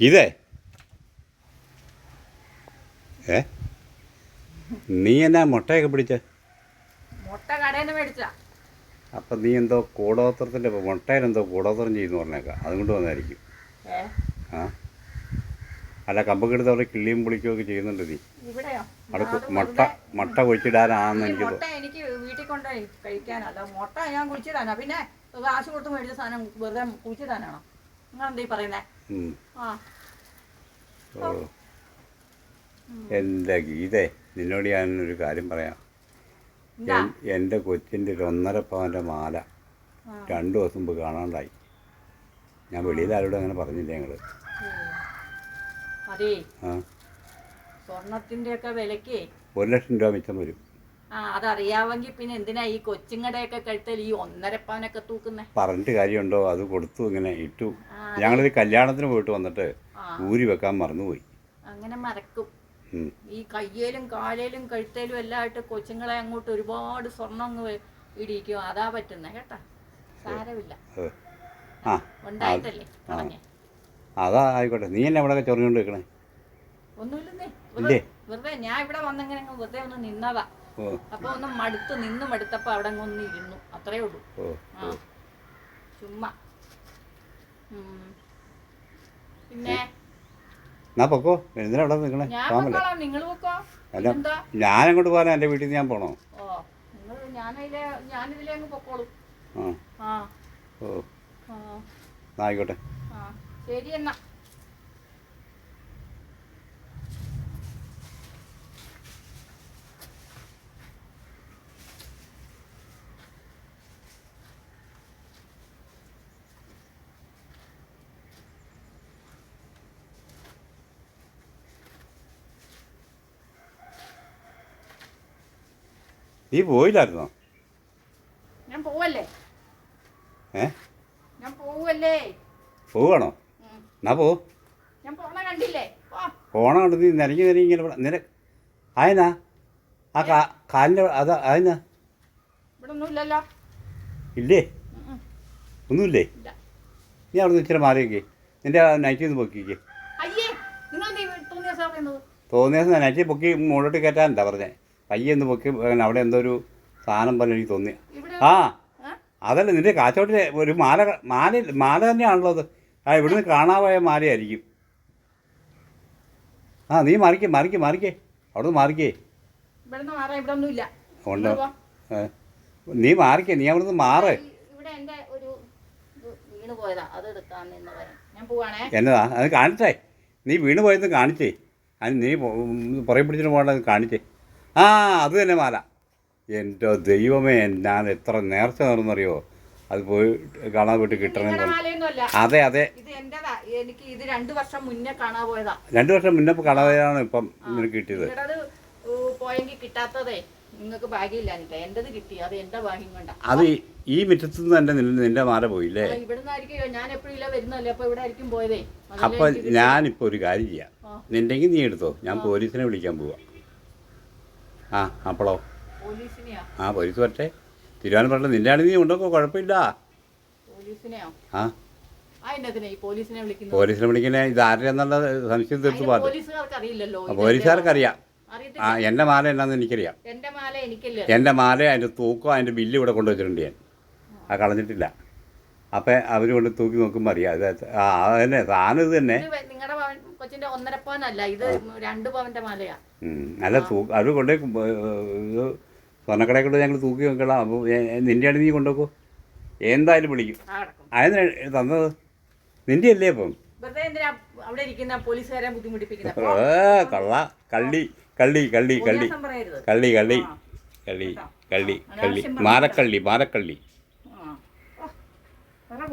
ഇതേ? ഏ? നീ എന്നാ മുട്ടയൊക്കെ പിടിച്ച? മുട്ട കടയിൽ നിന്ന് മേടിച്ച അപ്പം നീ എന്തോ കൂടോത്രത്തിന്റെ മുട്ടയിലെന്തോ കൂടോത്രം ചെയ്യുന്നു പറഞ്ഞേക്കാം. അതുകൊണ്ട് വന്നായിരിക്കും. ആ? അല്ല കമ്പക്കെടുത്ത് അവിടെ കിള്ളിയും പുളിക്കുകയൊക്കെ ചെയ്യുന്നുണ്ട് നീ. അടുത്ത് അവിടെ മുട്ട മുട്ട കുഴിച്ചിടാനാണെന്ന് എനിക്ക് എനിക്ക് വീട്ടിൽ കൊണ്ടുപോയി കഴിക്കാനല്ല മുട്ട ഞാൻ കുഴിച്ചിടാനാ. പിന്നെ കാശ് കൊടുത്ത് മേടിച്ച സാധനം വെറുതെ കുഴിച്ചിടാനാണോ? ഈ പറയുന്നേ? ആ. ഓ. എന്താ ഗീതേ നിന്നോട് ഒരു കാര്യം പറയാം. എന്റെ കൊച്ചിന്റെ ഒരു ഒന്നര പവന്റെ മാല രണ്ടു ദിവസം മുമ്പ് കാണാണ്ടായി. ഞാൻ വെളിയിൽ ആരോടും അങ്ങനെ പറഞ്ഞില്ല ഞങ്ങൾ അതേ. ഒക്കെ വിലക്ക് ഒരു ലക്ഷം രൂപ മിച്ചം വരും. ആ അതറിയാമെങ്കിൽ പിന്നെ എന്തിനാ ഈ കൊച്ചുങ്ങടെയൊക്കെ കഴുത്തിൽ ഈ ഒന്നര പവനൊക്കെ തൂക്കുന്നേ? പറഞ്ഞിട്ട് കാര്യമുണ്ടോ? അത് കൊടുത്തു ഇങ്ങനെ ഇട്ടു. ഞങ്ങളൊരു കല്യാണത്തിന് പോയിട്ട് വന്നിട്ട് ഊരി വെക്കാൻ മറന്നുപോയി. അങ്ങനെ മറക്കും. ഈ കയ്യേലും കാലേലും കഴുത്തേലും എല്ലാം ആയിട്ട് കൊച്ചുങ്ങളെ അങ്ങോട്ട് ഒരുപാട് സ്വർണം അങ്ങ് ഇടിയിക്കും. ഇടിക്കും അതാ പറ്റുന്ന കേട്ടാ? സാരമില്ല. ഉണ്ടായിട്ടല്ലേ? അതാ ആയിക്കോട്ടെ. നീ എന്നെ ചൊറിഞ്ഞോണ്ട് ചൊറിഞ്ഞുകൊണ്ട് വെക്കണേ ഒന്നുമില്ലെന്നേ? വെറുതെ ഞാൻ ഇവിടെ വന്നെങ്ങനെ വെറുതെ ഒന്ന് നിന്നതാ. അപ്പൊ ഒന്ന് മടുത്ത് നിന്ന് മടുത്തപ്പോ അവിടെ ഒന്ന് ഇരുന്നു. അത്രേ ഉള്ളൂ. ചുമ്മാ. പിന്നെ? പൊക്കോ എന്തിനാ അവിടെ നിൽക്കണേ ഞാൻ അല്ല എന്താ ഞാനങ്ങോട്ട് പോകാൻ എന്റെ വീട്ടിൽ ഞാൻ പോണോ? ആ. ഓ. ആയിക്കോട്ടെ. ശരി എന്നാ. നീ പോയില്ലായിരുന്നോ? ഞാൻ പോവല്ലേ? ഏ? ഞാൻ പോവല്ലേ? പോവാണോ. എന്നാ പോ. ഞാൻ പോണ കണ്ടില്ലേ? പോണ കണ്ട് നീ നിരങ്ങി നിരങ്ങി ഇങ്ങനെ നിര ആയനാ ആ കാ കാലിന്റെ അത് ആയനാ ഇവിടെ ഒന്നുമില്ലല്ലോ ഇല്ലേ. ഒന്നുമില്ലേ? നീ അവിടെ നിന്ന് ഇച്ചിരി മാറിയൊക്കെ നിന്റെ നൈറ്റിൽ നിന്ന് പൊക്കിക്കേ തോന്നിയ ദിവസം നൈറ്റിൽ പൊക്കി മുകളിലോട്ട് കയറ്റാൻ എന്താ പറഞ്ഞേ? പയ്യെ ഒന്ന് പൊക്കി അവിടെ എന്തോ ഒരു സാധനം പോലെ എനിക്ക് തോന്നി. ആ? അതല്ല നിന്റെ കാച്ചോട്ടിലെ ഒരു മാല മാല മാല തന്നെയാണല്ലോ അത്. ആ ഇവിടുന്ന് കാണാവായ മാലയായിരിക്കും. ആ നീ മറിക്കേ മറിക്കേ മറിക്കേ. അവിടുന്ന് മാറിക്കേ. ഉണ്ട്. നീ മാറിക്കേ നീ അവിടുന്ന് മാറ്. എന്നതാ? അത് കാണിച്ചേ. നീ വീണ് പോയത് കാണിച്ചേ. അത് നീ പുറകെ പിടിച്ചിട്ട് പോകേണ്ടത് കാണിച്ചേ. ആ അത് തന്നെ മാല. എന്റെ ദൈവമേ ഞാൻ എത്ര നേർച്ച നേർന്നറിയോ? അത് പോയി കാണാൻ പോയിട്ട് കിട്ടണം കിട്ടണമെന്ന് അതെ അതെ. എനിക്ക് ഇത് രണ്ടു വർഷം മുന്നേ കാണാൻ പോയതാ. രണ്ടു വർഷം മുന്നേ കാണാൻ പോയതാണ് ഇപ്പം നിനക്ക് കിട്ടിയത്. പോയെങ്കിൽ കിട്ടാത്തതേ. നിങ്ങൾക്ക് ഭാഗ്യമില്ല എന്റേത് കിട്ടി. അത് എന്റെ ഭാഗ്യം കൊണ്ട. അത് ഈ- മുറ്റത്തു നിന്ന് തന്നെ നിന്റെ മാല പോയില്ലേ? ആ, ഇവിടുന്ന് ആയിരിക്കും ഞാൻ എപ്പോഴും വരുന്നല്ലേ അപ്പൊ ഇവിടെ ആയിരിക്കും പോയതേ. അപ്പൊ. ഞാനിപ്പോൾ ഒരു കാര്യം ചെയ്യാം. നിന്റെങ്കിൽ നീ എടുത്തോ. ഞാൻ പോലീസിനെ വിളിക്കാൻ പോവാം. ആ അപ്പോളോ? ആ പോലീസ് വരട്ടെ. തിരുവനന്തപുരം നിന്റെ ആണെങ്കിൽ നീ ഉണ്ടോ? കുഴപ്പമില്ല. ആ. പോലീസിനെ വിളിക്കുന്നത്. വിളിക്കുന്ന ഇത് ആരുടെന്നുള്ള സംശയം തീർത്ത് പാട്ട് പോലീസുകാർക്ക് അറിയാം ആ പോലീസുകാർക്കറിയാം. അറിയത്തില്ല. ആ എന്റെ മാല എന്നാന്ന് എനിക്കറിയാം. എന്റെ മാല എനിക്കല്ലേ? എന്റെ മാല അതിന്റെ തൂക്കം അതിന്റെ ബില്ല് ഇവിടെ കൊണ്ടുവച്ചിട്ടുണ്ട് ഞാൻ. ആ കളഞ്ഞിട്ടില്ല. അപ്പം അവർ കൊണ്ട് തൂക്കി നോക്കുമ്പോൾ അറിയാം അത് ആ അത് തന്നെ സാധനം ഇത് തന്നെ. നിങ്ങളുടെ കൊച്ചിന്റെ ഒന്നര പവനല്ല ഇത് രണ്ട് പവന്റെ മാലയാ. ഉം. അല്ല തൂ അവർ കൊണ്ടേ ഇത് സ്വർണക്കടയിൽ കൊണ്ട് ഞങ്ങൾ തൂക്കി നോക്കണം അപ്പോൾ നിന്റെ ആണ് നീ കൊണ്ടുപോക്കോ എന്തായാലും വിളിക്കും. ആ കിടക്കും അതിന് തന്നത്? നിന്റെ അല്ലേ വെറുതെ എന്തിനാ അവിടെ ഇരിക്കുന്ന പോലീസുകാരെ ഏ കള്ള കള്ളി കള്ളി കള്ളി കള്ളി. പറയരുത്. കള്ളി കള്ളി. കള്ളി കള്ളി കള്ളി. മാരക്കള്ളി മാരക്കള്ളി.